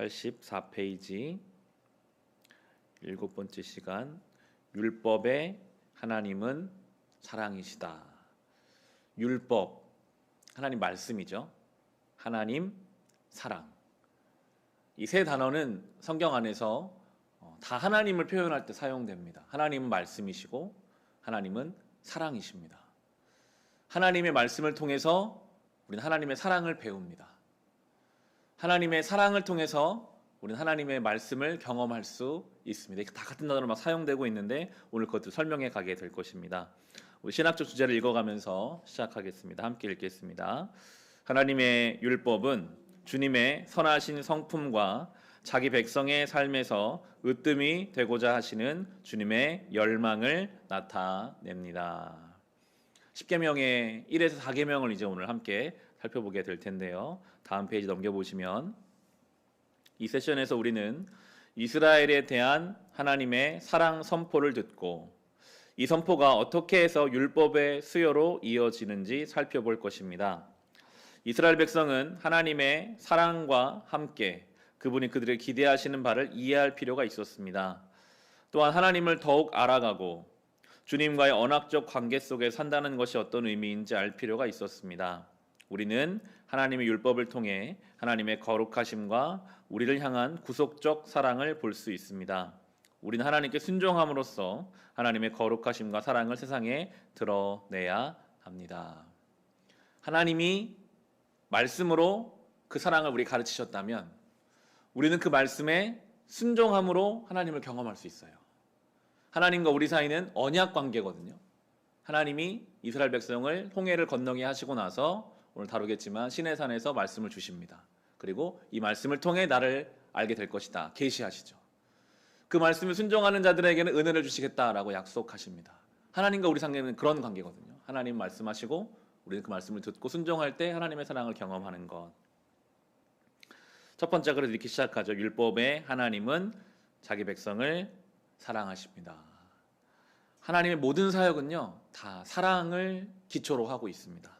84페이지 일곱 번째 시간 율법의 하나님은 사랑이시다. 율법 하나님 말씀이죠. 하나님 사랑. 이 세 단어는 성경 안에서 어, 다 하나님을 표현할 때 사용됩니다. 하나님은 말씀이시고 하나님은 사랑이십니다. 하나님의 말씀을 통해서 우리는 하나님의 사랑을 배웁니다. 하나님의 사랑을 통해서 우리는 하나님의 말씀을 경험할 수 있습니다. 다 같은 단어로 막 사용되고 있는데 오늘 그것도 설명해 가게 될 것입니다. 우리 신학적 주제를 읽어가면서 시작하겠습니다. 함께 읽겠습니다. 하나님의 율법은 주님의 선하신 성품과 자기 백성의 삶에서 으뜸이 되고자 하시는 주님의 열망을 나타냅니다. 10계명의 1에서 4계명을 이제 오늘 함께 살펴보게 될 텐데요. 다음 페이지 넘겨 보시면 이 세션에서 우리는 이스라엘에 대한 하나님의 사랑 선포를 듣고 이 선포가 어떻게 해서 율법의 수요로 이어지는지 살펴볼 것입니다. 이스라엘 백성은 하나님의 사랑과 함께 그분이 그들을 기대하시는 바를 이해할 필요가 있었습니다. 또한 하나님을 더욱 알아가고 주님과의 언약적 관계 속에 산다는 것이 어떤 의미인지 알 필요가 있었습니다. 우리는 하나님의 율법을 통해 하나님의 거룩하심과 우리를 향한 구속적 사랑을 볼 수 있습니다. 우리는 하나님께 순종함으로써 하나님의 거룩하심과 사랑을 세상에 드러내야 합니다. 하나님이 말씀으로 그 사랑을 우리 가르치셨다면 우리는 그 말씀에 순종함으로 하나님을 경험할 수 있어요. 하나님과 우리 사이는 언약 관계거든요. 하나님이 이스라엘 백성을 홍해를 건너게 하시고 나서 오늘 다루겠지만 시내산에서 말씀을 주십니다. 그리고 이 말씀을 통해 나를 알게 될 것이다. 계시하시죠. 그 말씀을 순종하는 자들에게는 은혜를 주시겠다라고 약속하십니다. 하나님과 우리 상계는 그런 관계거든요. 하나님 말씀하시고 우리는 그 말씀을 듣고 순종할 때 하나님의 사랑을 경험하는 것. 첫 번째 그래서 이렇게 시작하죠. 율법의 하나님은 자기 백성을 사랑하십니다. 하나님의 모든 사역은요 다 사랑을 기초로 하고 있습니다.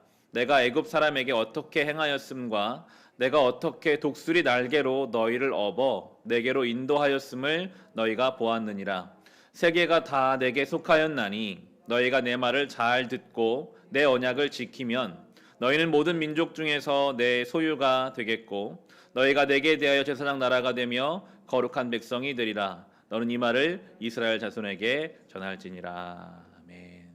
내가 애굽 사람에게 어떻게 행하였음과 내가 어떻게 독수리 날개로 너희를 업어 내게로 인도하였음을 너희가 보았느니라. 세계가 다 내게 속하였나니 너희가 내 말을 잘 듣고 내 언약을 지키면 너희는 모든 민족 중에서 내 소유가 되겠고 너희가 내게 대하여 제사장 나라가 되며 거룩한 백성이 되리라. 너는 이 말을 이스라엘 자손에게 전할지니라. 아멘.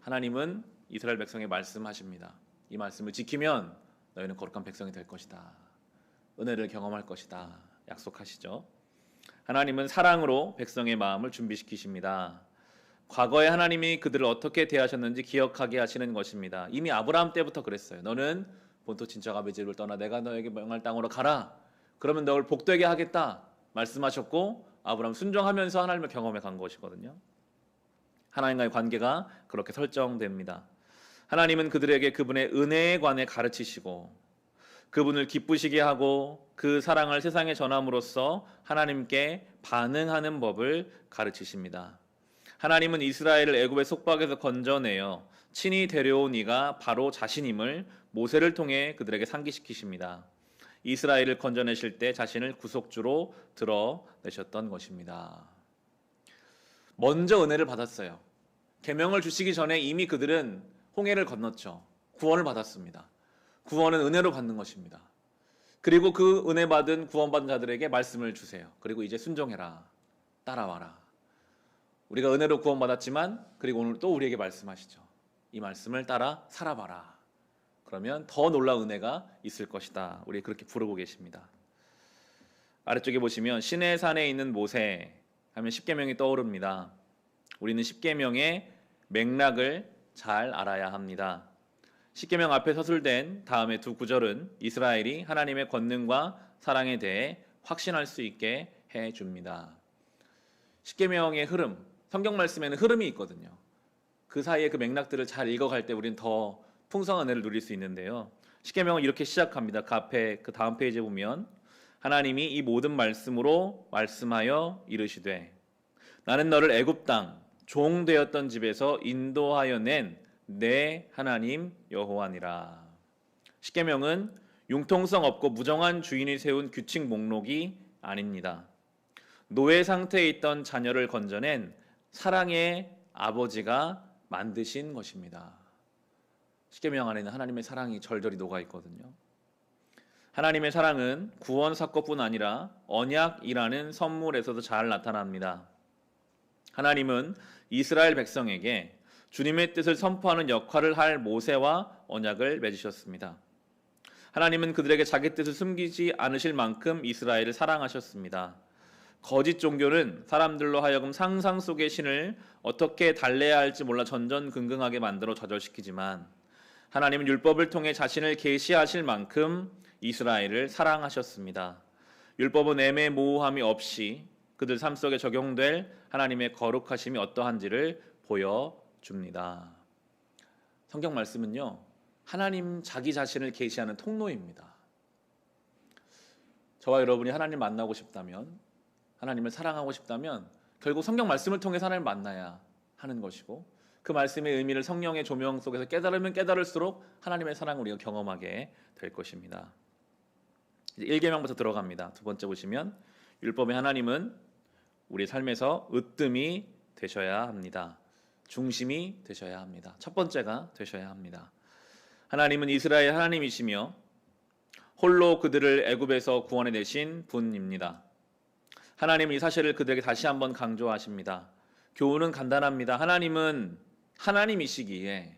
하나님은 이스라엘 백성에 말씀하십니다. 이 말씀을 지키면 너희는 거룩한 백성이 될 것이다. 은혜를 경험할 것이다. 약속하시죠. 하나님은 사랑으로 백성의 마음을 준비시키십니다. 과거에 하나님이 그들을 어떻게 대하셨는지 기억하게 하시는 것입니다. 이미 아브라함 때부터 그랬어요. 너는 본토 친척 아버지 집을 떠나 내가 너에게 명할 땅으로 가라. 그러면 너를 복되게 하겠다. 말씀하셨고 아브라함 순종하면서 하나님을 경험해 간 것이거든요. 하나님과의 관계가 그렇게 설정됩니다. 하나님은 그들에게 그분의 은혜에 관해 가르치시고 그분을 기쁘시게 하고 그 사랑을 세상에 전함으로써 하나님께 반응하는 법을 가르치십니다. 하나님은 이스라엘을 애굽의 속박에서 건져내어 친히 데려온 이가 바로 자신임을 모세를 통해 그들에게 상기시키십니다. 이스라엘을 건져내실 때 자신을 구속주로 드러내셨던 것입니다. 먼저 은혜를 받았어요. 계명을 주시기 전에 이미 그들은 홍해를 건넜죠. 구원을 받았습니다. 구원은 은혜로 받는 것입니다. 그리고 그 은혜 받은 구원받은 자들에게 말씀을 주세요. 그리고 이제 순종해라. 따라와라. 우리가 은혜로 구원받았지만 그리고 오늘 또 우리에게 말씀하시죠. 이 말씀을 따라 살아봐라. 그러면 더 놀라운 은혜가 있을 것이다. 우리 그렇게 부르고 계십니다. 아래쪽에 보시면 시내 산에 있는 모세 하면 십계명이 떠오릅니다. 우리는 십계명의 맥락을 잘 알아야 합니다. 십계명 앞에 서술된 다음의 두 구절은 이스라엘이 하나님의 권능과 사랑에 대해 확신할 수 있게 해 줍니다. 십계명의 흐름, 성경 말씀에는 흐름이 있거든요. 그 사이에 그 맥락들을 잘 읽어갈 때 우리는 더 풍성한 은혜를 누릴 수 있는데요. 십계명은 이렇게 시작합니다. 그 앞에 그 다음 페이지에 보면 하나님이 이 모든 말씀으로 말씀하여 이르시되 나는 너를 애굽 땅 종 되었던 집에서 인도하여 낸 내 하나님 여호와니라. 십계명은 융통성 없고 무정한 주인이 세운 규칙 목록이 아닙니다. 노예 상태에 있던 자녀를 건져낸 사랑의 아버지가 만드신 것입니다. 십계명 안에는 하나님의 사랑이 절절히 녹아 있거든요. 하나님의 사랑은 구원 사건뿐 아니라 언약이라는 선물에서도 잘 나타납니다. 하나님은 이스라엘 백성에게 주님의 뜻을 선포하는 역할을 할 모세와 언약을 맺으셨습니다. 하나님은 그들에게 자기 뜻을 숨기지 않으실 만큼 이스라엘을 사랑하셨습니다. 거짓 종교는 사람들로 하여금 상상 속의 신을 어떻게 달래야 할지 몰라 전전긍긍하게 만들어 좌절시키지만 하나님은 율법을 통해 자신을 계시하실 만큼 이스라엘을 사랑하셨습니다. 율법은 애매모호함이 없이 그들 삶 속에 적용될 하나님의 거룩하심이 어떠한지를 보여 줍니다. 성경 말씀은요, 하나님 자기 자신을 계시하는 통로입니다. 저와 여러분이 하나님 만나고 싶다면, 하나님을 사랑하고 싶다면, 결국 성경 말씀을 통해 하나님을 만나야 하는 것이고, 그 말씀의 의미를 성령의 조명 속에서 깨달으면 깨달을수록 하나님의 사랑을 우리가 경험하게 될 것입니다. 1계명부터 들어갑니다. 두 번째 보시면 율법의 하나님은 우리 삶에서 으뜸이 되셔야 합니다. 중심이 되셔야 합니다. 첫 번째가 되셔야 합니다. 하나님은 이스라엘 하나님이시며 홀로 그들을 애굽에서 구원해 내신 분입니다. 하나님은 이 사실을 그들에게 다시 한번 강조하십니다. 교훈은 간단합니다. 하나님은 하나님이시기에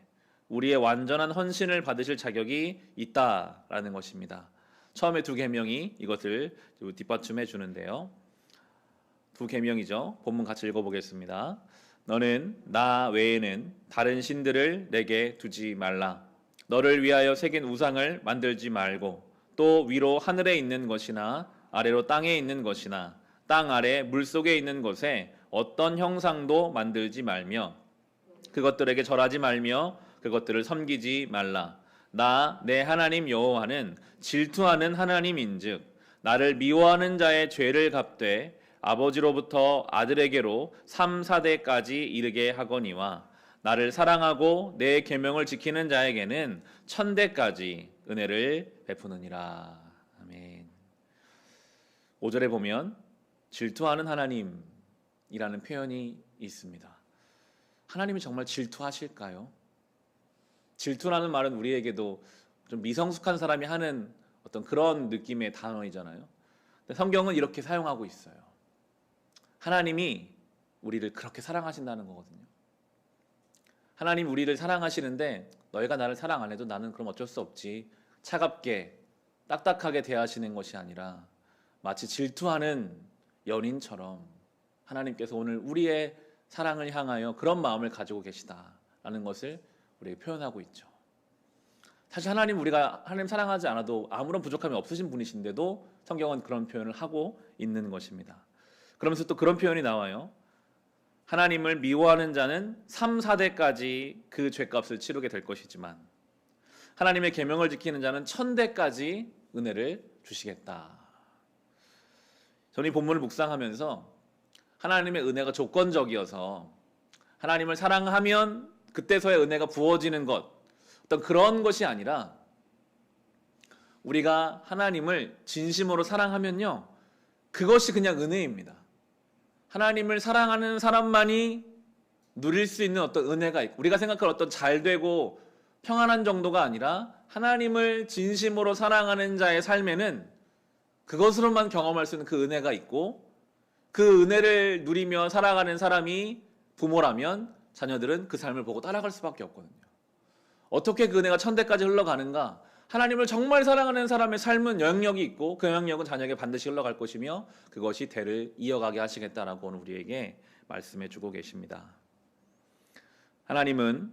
우리의 완전한 헌신을 받으실 자격이 있다라는 것입니다. 처음에 두 계명이 이것을 뒷받침해 주는데요. 두 계명이죠. 본문 같이 읽어보겠습니다. 너는 나 외에는 다른 신들을 내게 두지 말라. 너를 위하여 새긴 우상을 만들지 말고 또 위로 하늘에 있는 것이나 아래로 땅에 있는 것이나 땅 아래 물 속에 있는 것에 어떤 형상도 만들지 말며 그것들에게 절하지 말며 그것들을 섬기지 말라. 나 내 하나님 여호와는 질투하는 하나님인즉 나를 미워하는 자의 죄를 갚되 아버지로부터 아들에게로 3, 4대까지 이르게 하거니와 나를 사랑하고 내 계명을 지키는 자에게는 천대까지 은혜를 베푸느니라. 아멘. 5절에 보면 질투하는 하나님이라는 표현이 있습니다. 하나님이 정말 질투하실까요? 질투라는 말은 우리에게도 좀 미성숙한 사람이 하는 어떤 그런 느낌의 단어이잖아요. 성경은 이렇게 사용하고 있어요. 하나님이 우리를 그렇게 사랑하신다는 거거든요. 하나님 우리를 사랑하시는데 너희가 나를 사랑 안 해도 나는 그럼 어쩔 수 없지. 차갑게 딱딱하게 대하시는 것이 아니라 마치 질투하는 연인처럼 하나님께서 오늘 우리의 사랑을 향하여 그런 마음을 가지고 계시다라는 것을 우리에게 표현하고 있죠. 사실 하나님 우리가 하나님 사랑하지 않아도 아무런 부족함이 없으신 분이신데도 성경은 그런 표현을 하고 있는 것입니다. 그러면서 또 그런 표현이 나와요. 하나님을 미워하는 자는 3, 4대까지 그 죄값을 치르게 될 것이지만 하나님의 계명을 지키는 자는 천대까지 은혜를 주시겠다. 저는 이 본문을 묵상하면서 하나님의 은혜가 조건적이어서 하나님을 사랑하면 그때서야 은혜가 부어지는 것 어떤 그런 것이 아니라 우리가 하나님을 진심으로 사랑하면요 그것이 그냥 은혜입니다. 하나님을 사랑하는 사람만이 누릴 수 있는 어떤 은혜가 있고 우리가 생각할 어떤 잘 되고 평안한 정도가 아니라 하나님을 진심으로 사랑하는 자의 삶에는 그것으로만 경험할 수 있는 그 은혜가 있고 그 은혜를 누리며 살아가는 사람이 부모라면 자녀들은 그 삶을 보고 따라갈 수밖에 없거든요. 어떻게 그 은혜가 천대까지 흘러가는가? 하나님을 정말 사랑하는 사람의 삶은 영역이 있고 그 영역은 자녀에게 반드시 흘러갈 것이며 그것이 대를 이어가게 하시겠다라고 오늘 우리에게 말씀해 주고 계십니다. 하나님은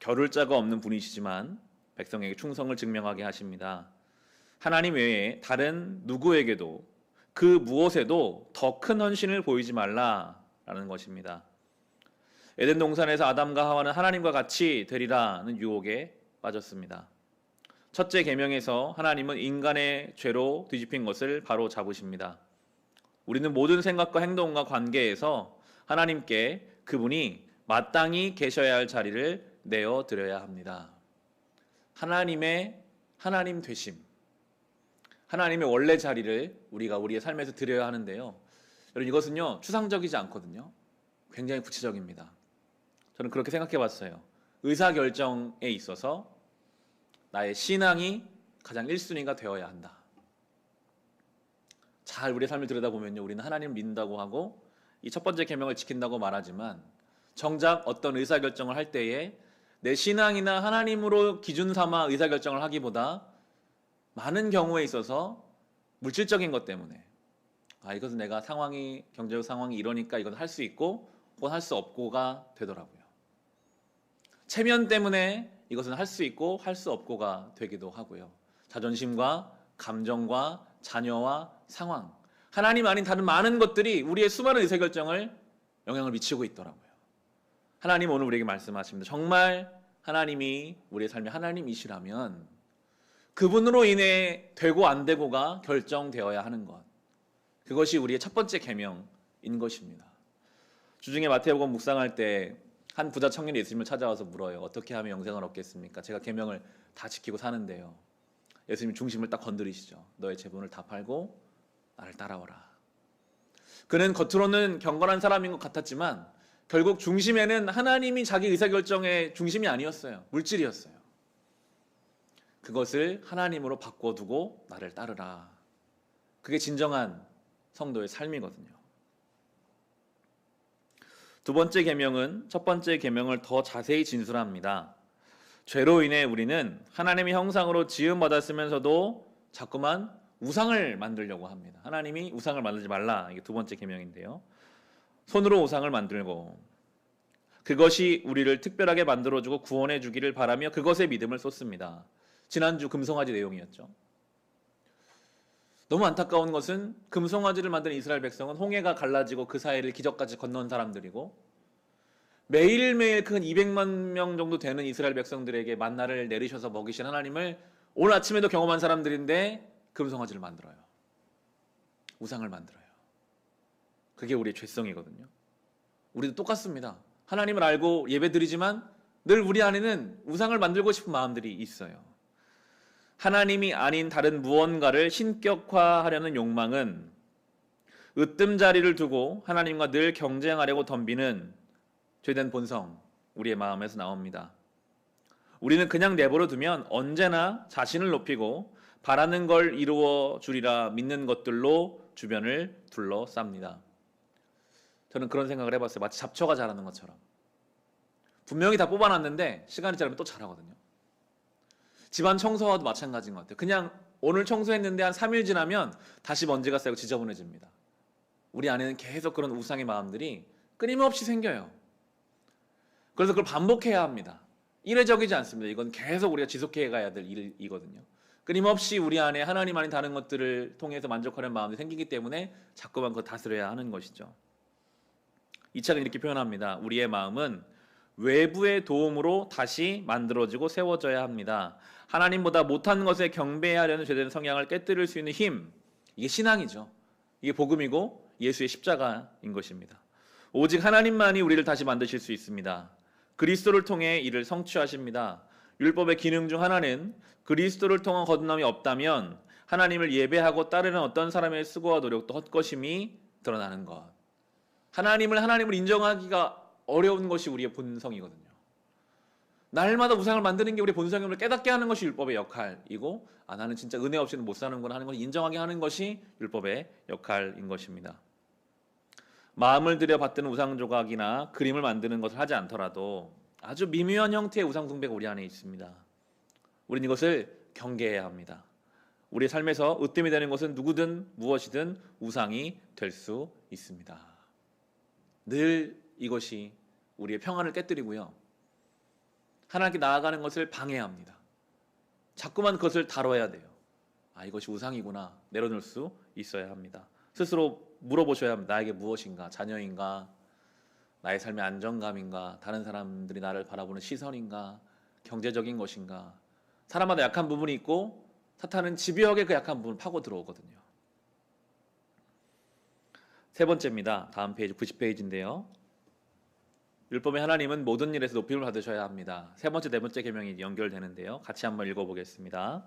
겨룰 자가 없는 분이시지만 백성에게 충성을 증명하게 하십니다. 하나님 외에 다른 누구에게도 그 무엇에도 더 큰 헌신을 보이지 말라라는 것입니다. 에덴 동산에서 아담과 하와는 하나님과 같이 되리라는 유혹에 빠졌습니다. 첫째 계명에서 하나님은 인간의 죄로 뒤집힌 것을 바로 잡으십니다. 우리는 모든 생각과 행동과 관계에서 하나님께 그분이 마땅히 계셔야 할 자리를 내어 드려야 합니다. 하나님의 하나님 되심. 하나님의 원래 자리를 우리가 우리의 삶에서 드려야 하는데요. 여러분 이것은요. 추상적이지 않거든요. 굉장히 구체적입니다. 저는 그렇게 생각해 봤어요. 의사 결정에 있어서 나의 신앙이 가장 1순위가 되어야 한다. 잘 우리의 삶을 들여다보면요. 우리는 하나님을 믿는다고 하고 이 첫 번째 계명을 지킨다고 말하지만 정작 어떤 의사 결정을 할 때에 내 신앙이나 하나님으로 기준 삼아 의사 결정을 하기보다 많은 경우에 있어서 물질적인 것 때문에 아 이것은 내가 상황이 경제적 상황이 이러니까 이건 할 수 있고 혹은 할 수 없고가 되더라고요. 체면 때문에 이것은 할 수 있고 할 수 없고가 되기도 하고요. 자존심과 감정과 자녀와 상황 하나님 아닌 다른 많은 것들이 우리의 수많은 의사결정을 영향을 미치고 있더라고요. 하나님 오늘 우리에게 말씀하십니다. 정말 하나님이 우리의 삶의 하나님이시라면 그분으로 인해 되고 안 되고가 결정되어야 하는 것. 그것이 우리의 첫 번째 계명인 것입니다. 주중에 마태복음 묵상할 때 한 부자 청년이 예수님을 찾아와서 물어요. 어떻게 하면 영생을 얻겠습니까? 제가 계명을 다 지키고 사는데요. 예수님 중심을 딱 건드리시죠. 너의 재분을 다 팔고 나를 따라오라. 그는 겉으로는 경건한 사람인 것 같았지만 결국 중심에는 하나님이 자기 의사결정의 중심이 아니었어요. 물질이었어요. 그것을 하나님으로 바꿔두고 나를 따르라. 그게 진정한 성도의 삶이거든요. 두 번째 계명은 첫 번째 계명을 더 자세히 진술합니다. 죄로 인해 우리는 하나님의 형상으로 지음 받았으면서도 자꾸만 우상을 만들려고 합니다. 하나님이 우상을 만들지 말라. 이게 두 번째 계명인데요. 손으로 우상을 만들고 그것이 우리를 특별하게 만들어주고 구원해 주기를 바라며 그것에 믿음을 쏟습니다. 지난주 금송아지 내용이었죠. 너무 안타까운 것은 금송아지를 만든 이스라엘 백성은 홍해가 갈라지고 그 사이를 기적까지 건넌 사람들이고 매일매일 그 200만 명 정도 되는 이스라엘 백성들에게 만나를 내리셔서 먹이신 하나님을 오늘 아침에도 경험한 사람들인데 금송아지를 만들어요. 우상을 만들어요. 그게 우리의 죄성이거든요. 우리도 똑같습니다. 하나님을 알고 예배드리지만 늘 우리 안에는 우상을 만들고 싶은 마음들이 있어요. 하나님이 아닌 다른 무언가를 신격화하려는 욕망은 으뜸 자리를 두고 하나님과 늘 경쟁하려고 덤비는 죄된 본성 우리의 마음에서 나옵니다. 우리는 그냥 내버려 두면 언제나 자신을 높이고 바라는 걸 이루어 주리라 믿는 것들로 주변을 둘러쌉니다. 저는 그런 생각을 해봤어요. 마치 잡초가 자라는 것처럼. 분명히 다 뽑아놨는데 시간이 지나면 또 자라거든요. 집안 청소와도 마찬가지인 것 같아요. 그냥 오늘 청소했는데 한 3일 지나면 다시 먼지가 쌓이고 지저분해집니다. 우리 안에는 계속 그런 우상의 마음들이 끊임없이 생겨요. 그래서 그걸 반복해야 합니다. 이례적이지 않습니다. 이건 계속 우리가 지속해 가야 될 일이거든요. 끊임없이 우리 안에 하나님 아닌 다른 것들을 통해서 만족하는 마음이 생기기 때문에 자꾸만 그걸 다스려야 하는 것이죠. 이 책은 이렇게 표현합니다. 우리의 마음은 외부의 도움으로 다시 만들어지고 세워져야 합니다. 하나님보다 못한 것에 경배하려는 죄된 성향을 깨뜨릴 수 있는 힘, 이게 신앙이죠. 이게 복음이고 예수의 십자가인 것입니다. 오직 하나님만이 우리를 다시 만드실 수 있습니다. 그리스도를 통해 이를 성취하십니다. 율법의 기능 중 하나는 그리스도를 통한 거듭남이 없다면 하나님을 예배하고 따르는 어떤 사람의 수고와 노력도 헛것임이 드러나는 것. 하나님을 하나님을 인정하기가 어려운 것이 우리의 본성이거든요. 날마다 우상을 만드는 게 우리 본성임을 깨닫게 하는 것이 율법의 역할이고 아 나는 진짜 은혜 없이는 못 사는구나 하는 것을 인정하게 하는 것이 율법의 역할인 것입니다. 마음을 들여 받드는 우상 조각이나 그림을 만드는 것을 하지 않더라도 아주 미묘한 형태의 우상 숭배가 우리 안에 있습니다. 우리는 이것을 경계해야 합니다. 우리의 삶에서 으뜸이 되는 것은 누구든 무엇이든 우상이 될 수 있습니다. 늘 이것이 우리의 평안을 깨뜨리고요. 하나님께 나아가는 것을 방해합니다. 자꾸만 그것을 다뤄야 돼요. 아, 이것이 우상이구나. 내려놓을 수 있어야 합니다. 스스로 물어보셔야 합니다. 나에게 무엇인가? 자녀인가? 나의 삶의 안정감인가? 다른 사람들이 나를 바라보는 시선인가? 경제적인 것인가? 사람마다 약한 부분이 있고 사탄은 집요하게 그 약한 부분을 파고 들어오거든요. 세 번째입니다. 다음 페이지 90페이지인데요. 율법의 하나님은 모든 일에서 높임을 받으셔야 합니다. 세 번째, 네 번째 계명이 연결되는데요. 같이 한번 읽어보겠습니다.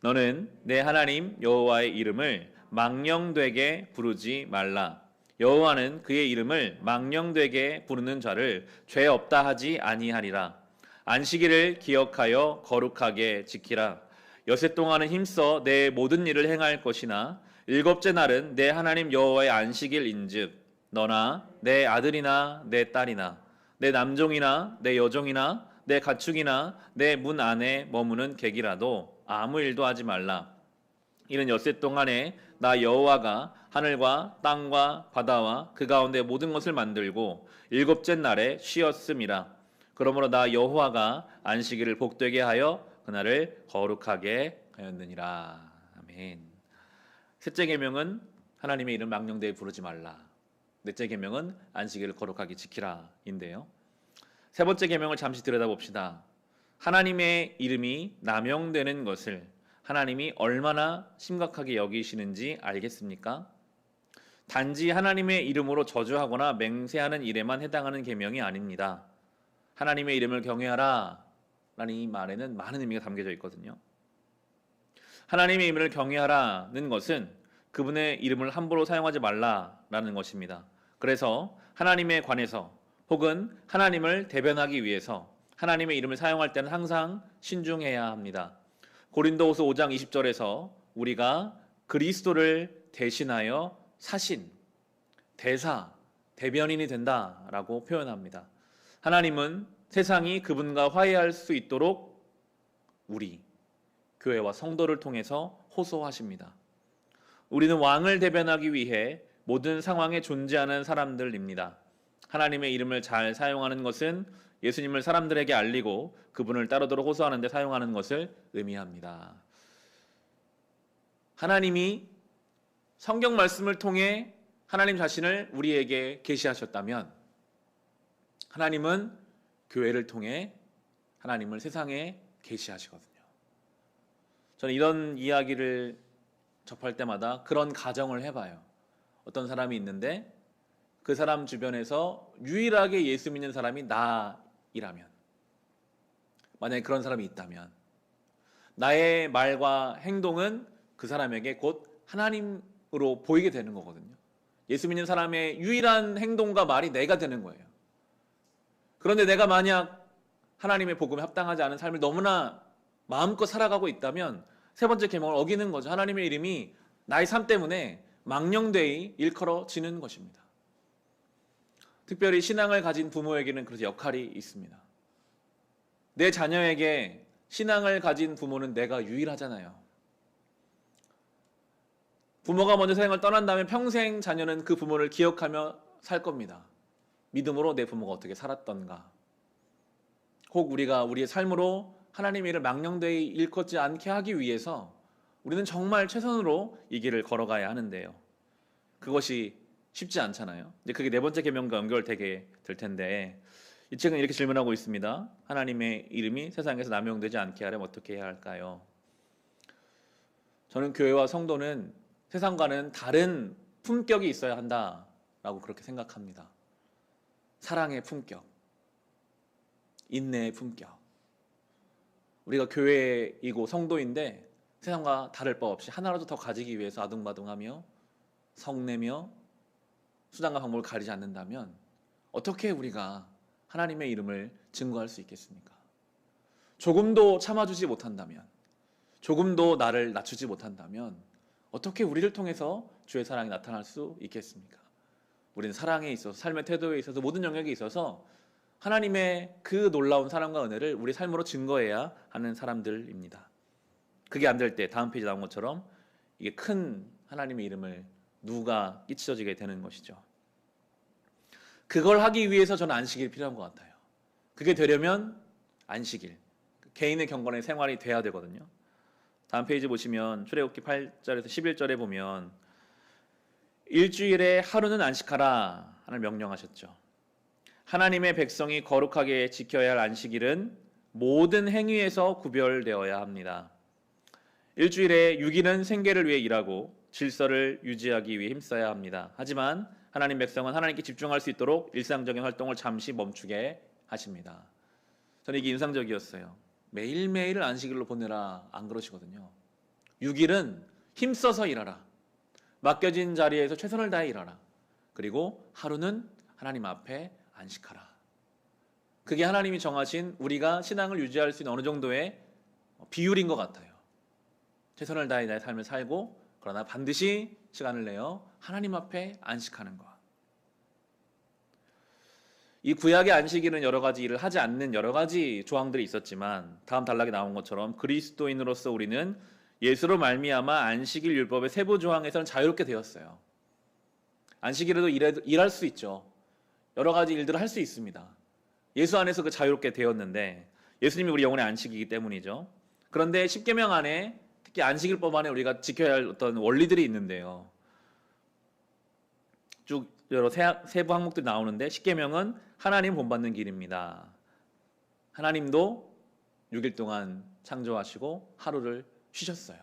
너는 내 하나님 여호와의 이름을 망령되게 부르지 말라. 여호와는 그의 이름을 망령되게 부르는 자를 죄 없다 하지 아니하리라. 안식일을 기억하여 거룩하게 지키라. 여세 동안은 힘써 내 모든 일을 행할 것이나 일곱째 날은 내 하나님 여호와의 안식일인즉 너나 내 아들이나 내 딸이나 내 남종이나 내 여종이나 내 가축이나 내 문 안에 머무는 객이라도 아무 일도 하지 말라. 이는 엿새 동안에 나 여호와가 하늘과 땅과 바다와 그 가운데 모든 것을 만들고 일곱째 날에 쉬었음이라. 그러므로 나 여호와가 안식일을 복되게 하여 그날을 거룩하게 하였느니라. 아멘. 셋째 계명은 하나님의 이름 망령되이 부르지 말라. 넷째 계명은 안식일을 거룩하게 지키라인데요. 세 번째 계명을 잠시 들여다봅시다. 하나님의 이름이 남용되는 것을 하나님이 얼마나 심각하게 여기시는지 알겠습니까? 단지 하나님의 이름으로 저주하거나 맹세하는 일에만 해당하는 계명이 아닙니다. 하나님의 이름을 경외하라 라는 이 말에는 많은 의미가 담겨져 있거든요. 하나님의 이름을 경외하라는 것은 그분의 이름을 함부로 사용하지 말라라는 것입니다. 그래서 하나님에 관해서 혹은 하나님을 대변하기 위해서 하나님의 이름을 사용할 때는 항상 신중해야 합니다. 고린도후서 5장 20절에서 우리가 그리스도를 대신하여 사신, 대사, 대변인이 된다라고 표현합니다. 하나님은 세상이 그분과 화해할 수 있도록 우리 교회와 성도를 통해서 호소하십니다. 우리는 왕을 대변하기 위해 모든 상황에 존재하는 사람들입니다. 하나님의 이름을 잘 사용하는 것은 예수님을 사람들에게 알리고 그분을 따르도록 호소하는 데 사용하는 것을 의미합니다. 하나님이 성경 말씀을 통해 하나님 자신을 우리에게 계시하셨다면 하나님은 교회를 통해 하나님을 세상에 계시하시거든요. 저는 이런 이야기를 접할 때마다 그런 가정을 해봐요. 어떤 사람이 있는데 그 사람 주변에서 유일하게 예수 믿는 사람이 나이라면 만약에 그런 사람이 있다면 나의 말과 행동은 그 사람에게 곧 하나님으로 보이게 되는 거거든요. 예수 믿는 사람의 유일한 행동과 말이 내가 되는 거예요. 그런데 내가 만약 하나님의 복음에 합당하지 않은 삶을 너무나 마음껏 살아가고 있다면 세 번째 계명을 어기는 거죠. 하나님의 이름이 나의 삶 때문에 망령되이 일컬어지는 것입니다. 특별히 신앙을 가진 부모에게는 그래서 역할이 있습니다. 내 자녀에게 신앙을 가진 부모는 내가 유일하잖아요. 부모가 먼저 세상을 떠난 다음에 평생 자녀는 그 부모를 기억하며 살 겁니다. 믿음으로 내 부모가 어떻게 살았던가. 혹 우리가 우리의 삶으로 하나님의 일을 망령되이 일컫지 않게 하기 위해서 우리는 정말 최선으로 이 길을 걸어가야 하는데요. 그것이 쉽지 않잖아요. 이제 그게 네 번째 계명과 연결되게 될 텐데 이 책은 이렇게 질문하고 있습니다. 하나님의 이름이 세상에서 남용되지 않게 하려면 어떻게 해야 할까요? 저는 교회와 성도는 세상과는 다른 품격이 있어야 한다라고 그렇게 생각합니다. 사랑의 품격, 인내의 품격. 우리가 교회이고 성도인데 세상과 다를 바 없이 하나라도 더 가지기 위해서 아둥바둥하며 성내며 수단과 방법을 가리지 않는다면 어떻게 우리가 하나님의 이름을 증거할 수 있겠습니까? 조금도 참아주지 못한다면, 조금도 나를 낮추지 못한다면 어떻게 우리를 통해서 주의 사랑이 나타날 수 있겠습니까? 우리는 사랑에 있어서 삶의 태도에 있어서 모든 영역에 있어서 하나님의 그 놀라운 사랑과 은혜를 우리 삶으로 증거해야 하는 사람들입니다. 그게 안 될 때 다음 페이지 나온 것처럼 이게 큰 하나님의 이름을 누가 잊혀지게 되는 것이죠. 그걸 하기 위해서 저는 안식일이 필요한 것 같아요. 그게 되려면 안식일, 개인의 경건의 생활이 돼야 되거든요. 다음 페이지 보시면 출애굽기 8절에서 11절에 보면 일주일에 하루는 안식하라 하는 명령하셨죠. 하나님의 백성이 거룩하게 지켜야 할 안식일은 모든 행위에서 구별되어야 합니다. 일주일에 6일은 생계를 위해 일하고 질서를 유지하기 위해 힘써야 합니다. 하지만 하나님 백성은 하나님께 집중할 수 있도록 일상적인 활동을 잠시 멈추게 하십니다. 저는 이게 인상적이었어요. 매일매일 안식일로 보내라 안 그러시거든요. 6일은 힘써서 일하라. 맡겨진 자리에서 최선을 다해 일하라. 그리고 하루는 하나님 앞에 안식하라. 그게 하나님이 정하신 우리가 신앙을 유지할 수 있는 어느 정도의 비율인 것 같아요. 최선을 다해 나의 삶을 살고 그러나 반드시 시간을 내어 하나님 앞에 안식하는 것. 이 구약의 안식일은 여러 가지 일을 하지 않는 여러 가지 조항들이 있었지만 다음 단락에 나온 것처럼 그리스도인으로서 우리는 예수로 말미암아 안식일 율법의 세부 조항에서는 자유롭게 되었어요. 안식일에도 일할 수 있죠. 여러 가지 일들을 할 수 있습니다. 예수 안에서 그 자유롭게 되었는데 예수님이 우리 영혼의 안식이기 때문이죠. 그런데 십계명 안에 특히 안식일법 안에 우리가 지켜야 할 어떤 원리들이 있는데요. 쭉 여러 세부 항목들이 나오는데 십계명은 하나님 본받는 길입니다. 하나님도 6일 동안 창조하시고 하루를 쉬셨어요.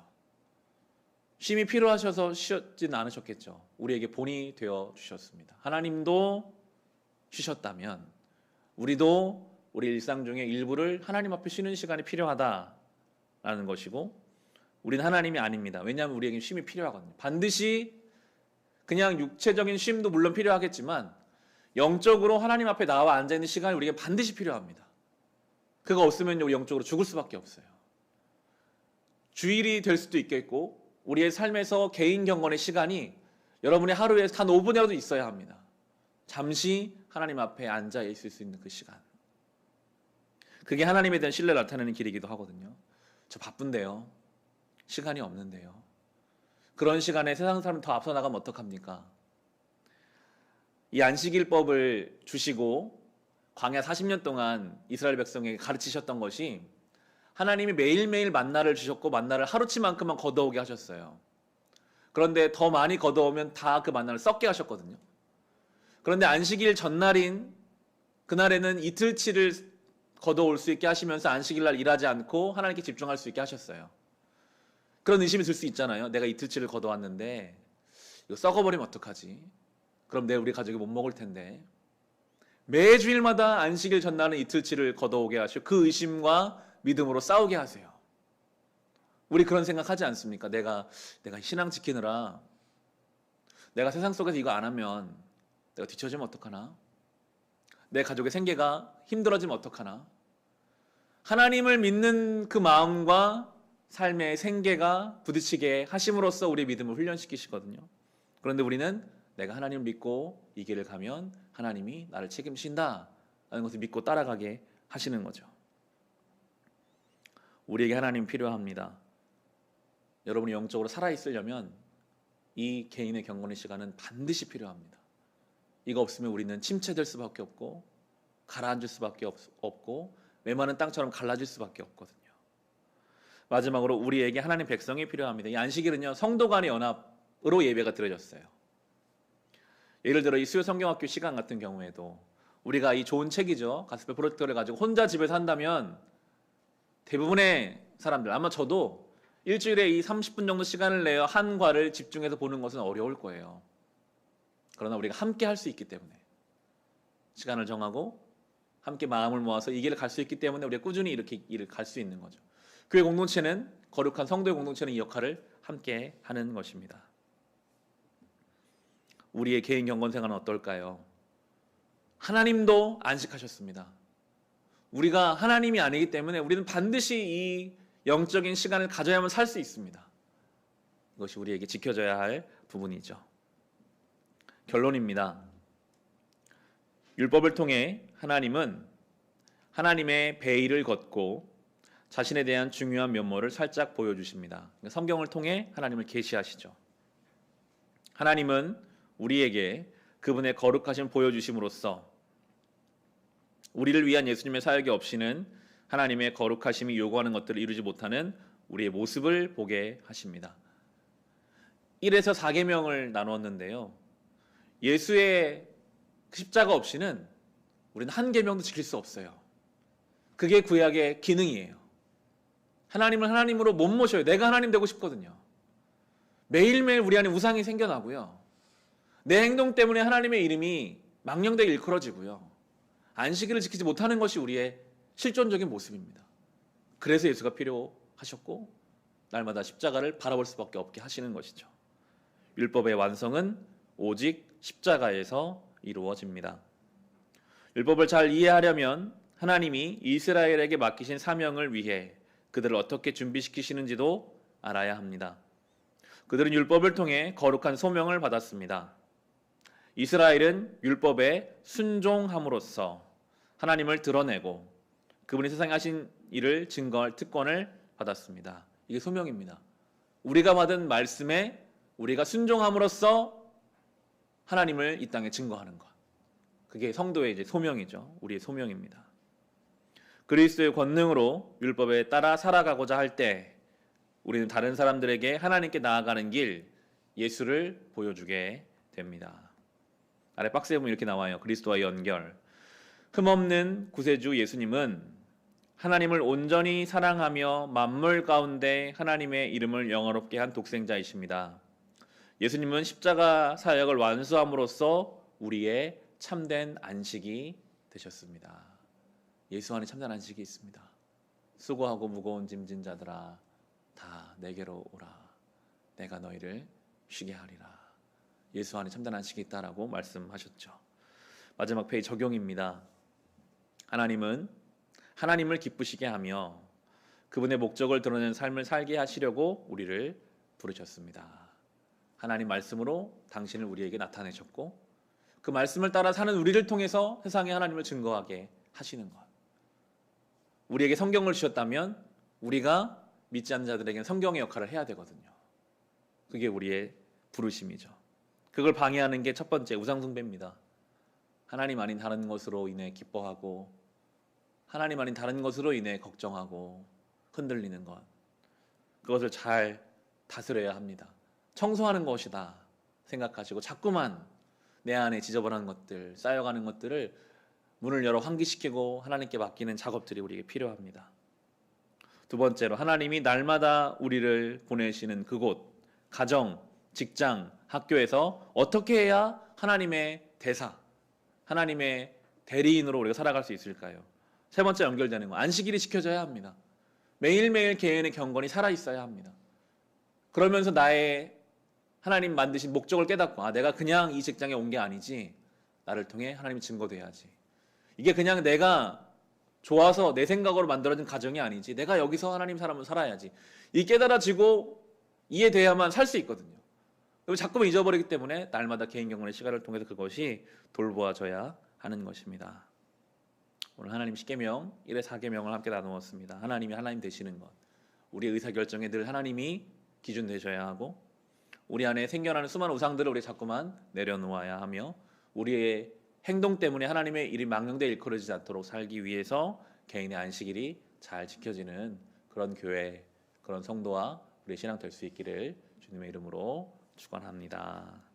쉼이 필요하셔서 쉬었지는 않으셨겠죠. 우리에게 본이 되어 주셨습니다. 하나님도 쉬셨다면 우리도 우리 일상 중에 일부를 하나님 앞에 쉬는 시간이 필요하다라는 것이고 우리는 하나님이 아닙니다. 왜냐하면 우리에게 쉼이 필요하거든요. 반드시 그냥 육체적인 쉼도 물론 필요하겠지만 영적으로 하나님 앞에 나와 앉아 있는 시간이 우리에게 반드시 필요합니다. 그거 없으면 영적으로 죽을 수밖에 없어요. 주일이 될 수도 있겠고 우리의 삶에서 개인 경건의 시간이 여러분의 하루에 단 5분이라도 있어야 합니다. 잠시 하나님 앞에 앉아 있을 수 있는 그 시간. 그게 하나님에 대한 신뢰를 나타내는 길이기도 하거든요. 저 바쁜데요. 시간이 없는데요. 그런 시간에 세상 사람 더 앞서 나가면 어떡합니까? 이 안식일법을 주시고 광야 40년 동안 이스라엘 백성에게 가르치셨던 것이 하나님이 매일매일 만나를 주셨고 만나를 하루치만큼만 걷어오게 하셨어요. 그런데 더 많이 걷어오면 다 그 만나를 썩게 하셨거든요. 그런데 안식일 전날인 그날에는 이틀치를 걷어올 수 있게 하시면서 안식일 날 일하지 않고 하나님께 집중할 수 있게 하셨어요. 그런 의심이 들 수 있잖아요. 내가 이틀치를 걷어왔는데 이거 썩어버리면 어떡하지? 그럼 내 우리 가족이 못 먹을 텐데. 매주일마다 안식일 전날은 이틀치를 걷어오게 하시고 그 의심과 믿음으로 싸우게 하세요. 우리 그런 생각하지 않습니까? 내가 내가 신앙 지키느라 내가 세상 속에서 이거 안 하면 내가 뒤처지면 어떡하나? 내 가족의 생계가 힘들어지면 어떡하나? 하나님을 믿는 그 마음과 삶의 생계가 부딪히게 하심으로써 우리의 믿음을 훈련시키시거든요. 그런데 우리는 내가 하나님을 믿고 이 길을 가면 하나님이 나를 책임진다 라는 것을 믿고 따라가게 하시는 거죠. 우리에게 하나님 필요합니다. 여러분이 영적으로 살아 있으려면 이 개인의 경건의 시간은 반드시 필요합니다. 이거 없으면 우리는 침체될 수밖에 없고 가라앉을 수밖에 없고 메마른 땅처럼 갈라질 수밖에 없거든요. 마지막으로 우리에게 하나님 백성이 필요합니다. 이 안식일은요 성도 간의 연합으로 예배가 드려졌어요. 예를 들어 이 수요 성경학교 시간 같은 경우에도 우리가 이 좋은 책이죠 가스펠 프로젝터를 가지고 혼자 집에서 한다면 대부분의 사람들 아마 저도 일주일에 이 30분 정도 시간을 내어 한 과를 집중해서 보는 것은 어려울 거예요. 그러나 우리가 함께 할 수 있기 때문에 시간을 정하고 함께 마음을 모아서 이 길을 갈 수 있기 때문에 우리가 꾸준히 이렇게 일을 갈 수 있는 거죠. 교회 공동체는 거룩한 성도의 공동체는 이 역할을 함께 하는 것입니다. 우리의 개인 경건 생활은 어떨까요? 하나님도 안식하셨습니다. 우리가 하나님이 아니기 때문에 우리는 반드시 이 영적인 시간을 가져야만 살 수 있습니다. 이것이 우리에게 지켜져야 할 부분이죠. 결론입니다. 율법을 통해 하나님은 하나님의 배의를 걷고 자신에 대한 중요한 면모를 살짝 보여주십니다. 그러니까 성경을 통해 하나님을 계시하시죠. 하나님은 우리에게 그분의 거룩하심 보여주심으로써 우리를 위한 예수님의 사역이 없이는 하나님의 거룩하심이 요구하는 것들을 이루지 못하는 우리의 모습을 보게 하십니다. 1에서 4계명을 나누었는데요. 예수의 그 십자가 없이는 우리는 한 계명도 지킬 수 없어요. 그게 구약의 기능이에요. 하나님을 하나님으로 못 모셔요. 내가 하나님 되고 싶거든요. 매일매일 우리 안에 우상이 생겨나고요. 내 행동 때문에 하나님의 이름이 망령되게 일컬어지고요. 안식일을 지키지 못하는 것이 우리의 실존적인 모습입니다. 그래서 예수가 필요하셨고 날마다 십자가를 바라볼 수밖에 없게 하시는 것이죠. 율법의 완성은 오직 십자가에서 이루어집니다. 율법을 잘 이해하려면 하나님이 이스라엘에게 맡기신 사명을 위해 그들을 어떻게 준비시키시는지도 알아야 합니다. 그들은 율법을 통해 거룩한 소명을 받았습니다. 이스라엘은 율법에 순종함으로써 하나님을 드러내고 그분이 세상에 하신 일을 증거할 특권을 받았습니다. 이게 소명입니다. 우리가 받은 말씀에 우리가 순종함으로써 하나님을 이 땅에 증거하는 것. 그게 성도의 이제 소명이죠. 우리의 소명입니다. 그리스도의 권능으로 율법에 따라 살아가고자 할 때 우리는 다른 사람들에게 하나님께 나아가는 길 예수를 보여주게 됩니다. 아래 박스에 보면 이렇게 나와요. 그리스도와 연결. 흠없는 구세주 예수님은 하나님을 온전히 사랑하며 만물 가운데 하나님의 이름을 영어롭게 한 독생자이십니다. 예수님은 십자가 사역을 완수함으로써 우리의 참된 안식이 되셨습니다. 예수 안에 참된 안식이 있습니다. 수고하고 무거운 짐진 자들아 다 내게로 오라. 내가 너희를 쉬게 하리라. 예수 안에 참된 안식이 있다라고 말씀하셨죠. 마지막 페이지 적용입니다. 하나님은 하나님을 기쁘시게 하며 그분의 목적을 드러내는 삶을 살게 하시려고 우리를 부르셨습니다. 하나님 말씀으로 당신을 우리에게 나타내셨고 그 말씀을 따라 사는 우리를 통해서 세상에 하나님을 증거하게 하시는 것. 우리에게 성경을 주셨다면 우리가 믿지 않는 자들에게는 성경의 역할을 해야 되거든요. 그게 우리의 부르심이죠. 그걸 방해하는 게 첫 번째 우상숭배입니다. 하나님 아닌 다른 것으로 인해 기뻐하고 하나님 아닌 다른 것으로 인해 걱정하고 흔들리는 것. 그것을 잘 다스려야 합니다. 청소하는 것이다 생각하시고 자꾸만 내 안에 지저분한 것들, 쌓여가는 것들을 문을 열어 환기시키고 하나님께 맡기는 작업들이 우리에게 필요합니다. 두 번째로 하나님이 날마다 우리를 보내시는 그곳, 가정, 직장, 학교에서 어떻게 해야 하나님의 대사, 하나님의 대리인으로 우리가 살아갈 수 있을까요? 세 번째 연결되는 거 안식일이 지켜져야 합니다. 매일매일 개인의 경건이 살아 있어야 합니다. 그러면서 나의 하나님 만드신 목적을 깨닫고 아 내가 그냥 이 직장에 온 게 아니지 나를 통해 하나님이 증거돼야지. 이게 그냥 내가 좋아서 내 생각으로 만들어진 가정이 아니지 내가 여기서 하나님 사람을 살아야지. 이 깨달아지고 이해돼야만 살 수 있거든요. 자꾸만 잊어버리기 때문에 날마다 개인 경건의 시간을 통해서 그것이 돌보아져야 하는 것입니다. 오늘 하나님 십계명 1의 4계명을 함께 나누었습니다. 하나님이 하나님 되시는 것. 우리의 의사결정에 늘 하나님이 기준 되셔야 하고 우리 안에 생겨나는 수많은 우상들을 우리 자꾸만 내려놓아야 하며 우리의 행동 때문에 하나님의 일이 망령되 일컬어지지 않도록 살기 위해서 개인의 안식일이 잘 지켜지는 그런 교회, 그런 성도와 우리 신앙 될 수 있기를 주님의 이름으로 축원합니다.